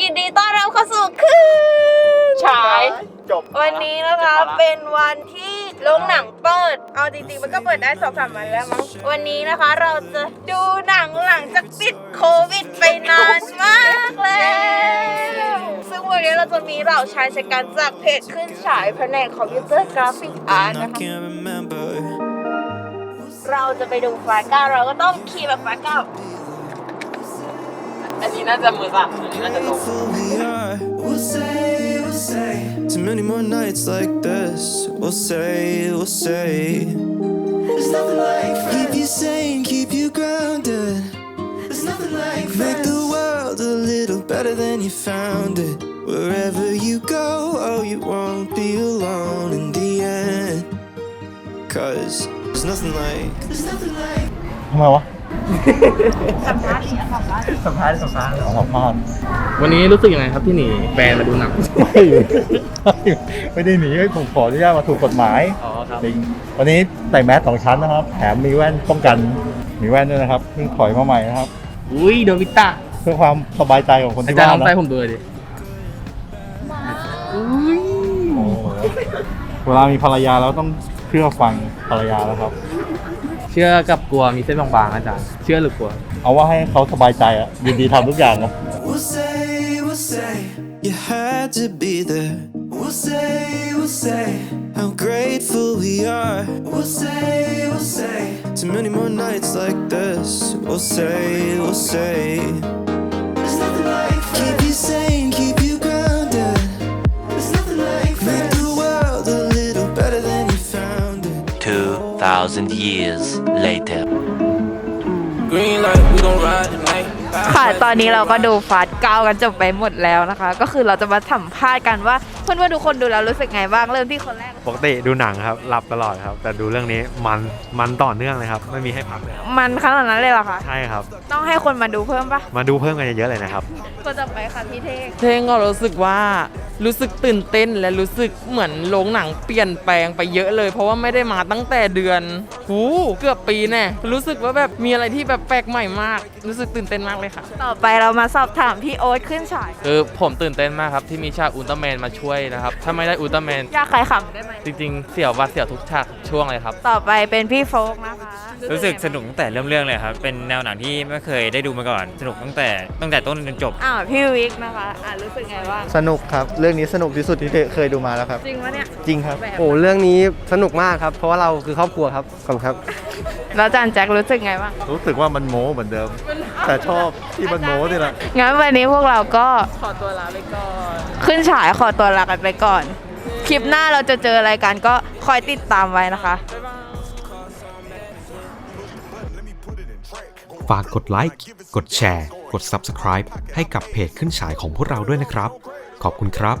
ยินดีต้อนรับเข้าสู่คืนฉายจบวันนี้นะคะเป็นวันที่โรงหนังเปิด เอาจริงๆมันก็เปิดได้สองสามวันแล้วมั้งวันนี้นะคะเราจะดูหนังหลังจากปิดโควิดไปนานมากแล้วซึ่งวันนี้เราจะมีเหล่าชายชะกันจากเพจขึ้นฉายแผนกคอมพิวเตอร์กราฟิกอาร์ต and I นะคะ can't remember. เราจะไปดูฟาก้าเราก็ต้องขี่แบบฟาก้า อันนี้น่าจะมือสั่นอันนี้น่าจะลง Grateful we are. We'll say, we'll say. Too many more nights like this. We'll say, we'll say. There's nothing like Keep you sane, keep you grounded. There's nothing like Make the world a little better than you found it. Wherever you go, oh, you won't be alone in the end. Cause there's nothing like. There's nothing like. ทำไมวะ สัมภาษณ์สัมภาษณ์สัมภาษณ์สัมภาษณ์สัมภาษณ์วันนี้รู้สึกยังไงครับที่หนีแฟนมาดูหนังไม่อยู่ไม่ได้หนีผมขออนุญาตมาถูกกฎหมายอ๋อครับจริงวันนี้ใส่แมสสองชั้นนะครับ แถมมีแว่นป้องกันมีแว่นด้วยนะครับเพิ่งถอยมาใหม่นะครับ อุ้ยโดวิต้าเพื่อความสบายใจของคนอาที่จารย์บ้าลนองใส่นะผมดูเลยดิโอ้โหเวลามีภรรยาแล้วต้องเชื่อฟังภรรยาแล้วครับเชื่อกับกลัวมีเส้นบางๆอาจารย์ เชื่อหรือกลัว เอาว่าให้เขาสบายใจอะยินดีทำทุกอย่างนะ We'll say, we'll say, you had to be there. We'll say, we'll say, how grateful we are. We'll say, we'll say, too many more nights like this. We'll say, we'll say, there's nothing like keep you sane, 2,000 years later. Green light, we gon' ride tonight. ค่ะ ตอนนี้เราก็ดูฟาสเก้ากันจบไปหมดแล้วนะคะ ก็คือเราจะมาสัมภาษณ์กันว่าเพื่อนๆทุกคนดูแล้วรู้สึกไงบ้างเริ่มที่คนแรก ปกติดูหนังครับหลับตลอดครับ แต่ดูเรื่องนี้มันมันต่อเนื่องเลยครับ ไม่มีให้พักเลยครับ มันขนาดนั้นเลยเหรอคะใช่ครับ ต้องให้คนมาดูเพิ่มปะมาดูเพิ่มกันเยอะๆเลยนะครับ ก็จะไปค่ะพี่เท่ง เท่งก็รู้สึกว่ารู้สึกตื่นเต้นและรู้สึกเหมือนโรงหนังเปลี่ยนแปลงไปเยอะเลย เพราะว่าไม่ได้มาตั้งแต่เดือนหูเกือบปีแน่รู้สึกว่าแบบมีอะไรที่แบบแปลกใหม่มาก รู้สึกตื่นเต้นมากเลยค่ะ ต่อไปเรามาสอบถามพี่โอ๊ตขึ้นฉายคือผมตื่นเต้นมากครับที่มีฉากอุลตร้าแมนมาช่วยนะครับถ้าไม่ได้อุลตร้าแมนอยากใครขำได้ไหมจริงๆ เสี่ยวว่าเสี่ยวทุกฉากช่วงเลยครับ ต่อไปเป็นพี่โฟกนะคะ รู้สึกสนุกตั้งแต่เริ่มเรื่องเลยครับ เป็นแนวหนังที่ไม่เคยได้ดูมาก่อน สนุกตั้งแต่ตั้งแต่ต้นจนจบ อ้าวพี่วิกนะคะอ่ารู้สึกไงบ้างสนุกครับ เรื่องนี้สนุกที่สุดที่เคยดูมาแล้วครับ จริงวะเนี่ยจริงครับ แบบโอ้เรื่องนี้สนุกมากครับ เพราะว่าเราคือครอบครัวครับขอบคุณครับ แล้วจานแจ็ครู้สึกไงบ้างรู้สึกว่ามันโม้เหมือนเดิม แต่ชอบที่มันโม้นี่แหละ งั้นวันนี้พวกเราก็ขอตัวลาไปก่อน ขึ้นฉายขอตัวลากันไปก่อน คลิปหน้าเราจะเจออะไรกันก็คอยติดตามไว้นะคะ ฝากกดไลค์ กดแชร์ กด Subscribe ให้กับเพจขึ้นฉายของพวกเราด้วยนะครับ ขอบคุณครับ